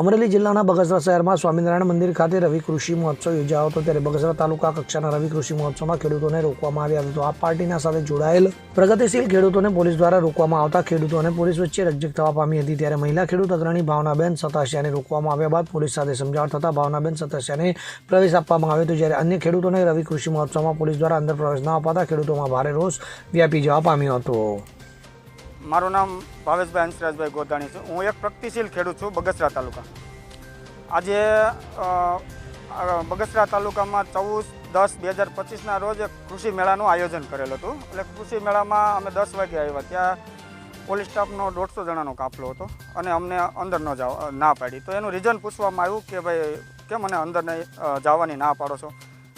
અમરેલી જિલ્લાના બગસરા શહેરમાં સ્વામિનારાયણ મંદિર ખાતે રવિ કૃષિ મહોત્સવ યોજાયો હતો. ત્યારે બગસરા તાલુકા કક્ષાના રવિ કૃષિ મહોત્સવમાં ખેડૂતોને રોકવામાં આવ્યા હતા. આ પાર્ટીના સાથે જોડાયેલ પ્રગતિશીલ ખેડૂતોને પોલીસ દ્વારા રોકવામાં આવતા ખેડૂતો અને પોલીસ વચ્ચે રજક થવા પામી હતી. ત્યારે મહિલા ખેડૂત અગ્રણી ભાવનાબેન સતાસિયાને રોકવામાં આવ્યા બાદ પોલીસ સાથે સમજાવટ થતાં ભાવનાબેન સતાસિયાને પ્રવેશ આપવામાં આવ્યો હતો. જ્યારે અન્ય ખેડૂતોને રવિ કૃષિ મહોત્સવમાં પોલીસ દ્વારા અંદર પ્રવેશ ન અપાતા ખેડૂતોમાં ભારે રોષ વ્યાપી જવા પામ્યો હતો. મારું નામ ભાવેશભાઈ હંસરાજભાઈ ગોધાણી છે. હું એક પ્રગતિશીલ ખેડૂત છું બગસરા તાલુકા. આજે બગસરા તાલુકામાં ચૌદ દસ બે હજાર પચીસના રોજ એક કૃષિ મેળાનું આયોજન કરેલું હતું. એટલે કૃષિ મેળામાં અમે દસ વાગે આવ્યા. ત્યાં પોલીસ સ્ટાફનો દોઢસો જણાનો કાફલો હતો અને અમને અંદર ન જાવ ના પાડી. તો એનું રીઝન પૂછવામાં આવ્યું કે ભાઈ, કેમ મને અંદર જવાની ના પાડો છો?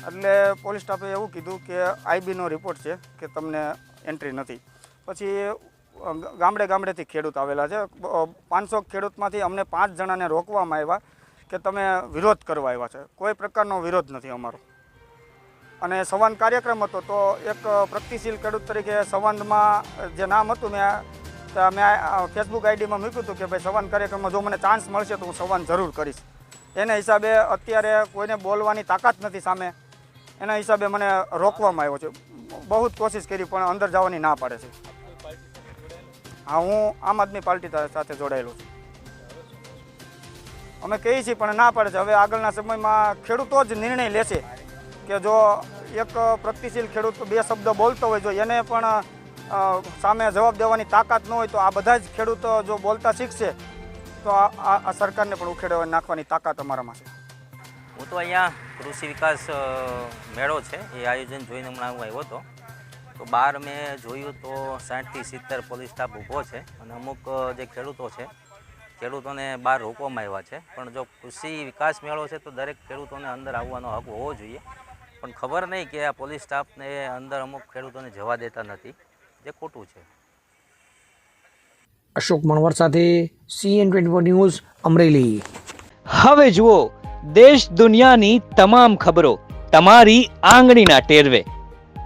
એટલે પોલીસ સ્ટાફે એવું કીધું કે આઈબીનો રિપોર્ટ છે કે તમને એન્ટ્રી નથી. પછી ગામડે ગામડેથી ખેડૂત આવેલા છે. પાંચસો ખેડૂતમાંથી અમને પાંચ જણાને રોકવામાં આવ્યા કે તમે વિરોધ કરવા આવ્યા છે. કોઈ પ્રકારનો વિરોધ નથી અમારો. અને સંવાદ કાર્યક્રમ હતો તો એક પ્રગતિશીલ ખેડૂત તરીકે સંવાદમાં જે નામ હતું મેં મેં ફેસબુક આઈડીમાં મૂક્યું હતું કે ભાઈ સંવાદ કાર્યક્રમમાં જો મને ચાન્સ મળશે તો હું સંવાદ જરૂર કરીશ. એના હિસાબે અત્યારે કોઈને બોલવાની તાકાત નથી સામે. એના હિસાબે મને રોકવામાં આવ્યો છે. બહુ જ કોશિશ કરી પણ અંદર જવાની ના પાડે છે. હા, હું આમ આદમી પાર્ટી સાથે જોડાયેલો છું. અમે કહીએ છીએ, પણ ના પાડે છે. હવે આગળના સમયમાં ખેડૂતો જ નિર્ણય લેશે કે જો એક પ્રગતિશીલ ખેડૂત બે શબ્દ બોલતો હોય, જો એને પણ સામે જવાબ દેવાની તાકાત ન હોય, તો આ બધા જ ખેડૂતો જો બોલતા શીખશે, તો આ સરકારને પણ ઉખેડવા નાખવાની તાકાત અમારામાં છે હું તો અહીંયા કૃષિ વિકાસ મેળો છે, એ આયોજન જોઈને હમણાં હું આવ્યો હતો. તો બહાર મેં જોયું તો સાઠથી સિત્તેર પોલીસ સ્ટાફ ઊભો છે અને અમુક જે ખેડૂતો છે ખેડૂતોને બહાર રોકવામાં આવ્યા છે. પણ જો કૃષિ વિકાસ મેળો છે તો દરેક ખેડૂતોને અંદર આવવાનો હક હોવો જોઈએ. પણ ખબર નહીં કે આ પોલીસ સ્ટાફને અંદર અમુક ખેડૂતોને જવા દેતા નથી. જે ખોટું છે. અશોક મણવર સાથે સીએન ટ્વેન્ટી ન્યૂઝ અમરેલી. હવે જુઓ દેશ દુનિયાની તમામ ખબરો તમારી આંગળીના ટેરવે.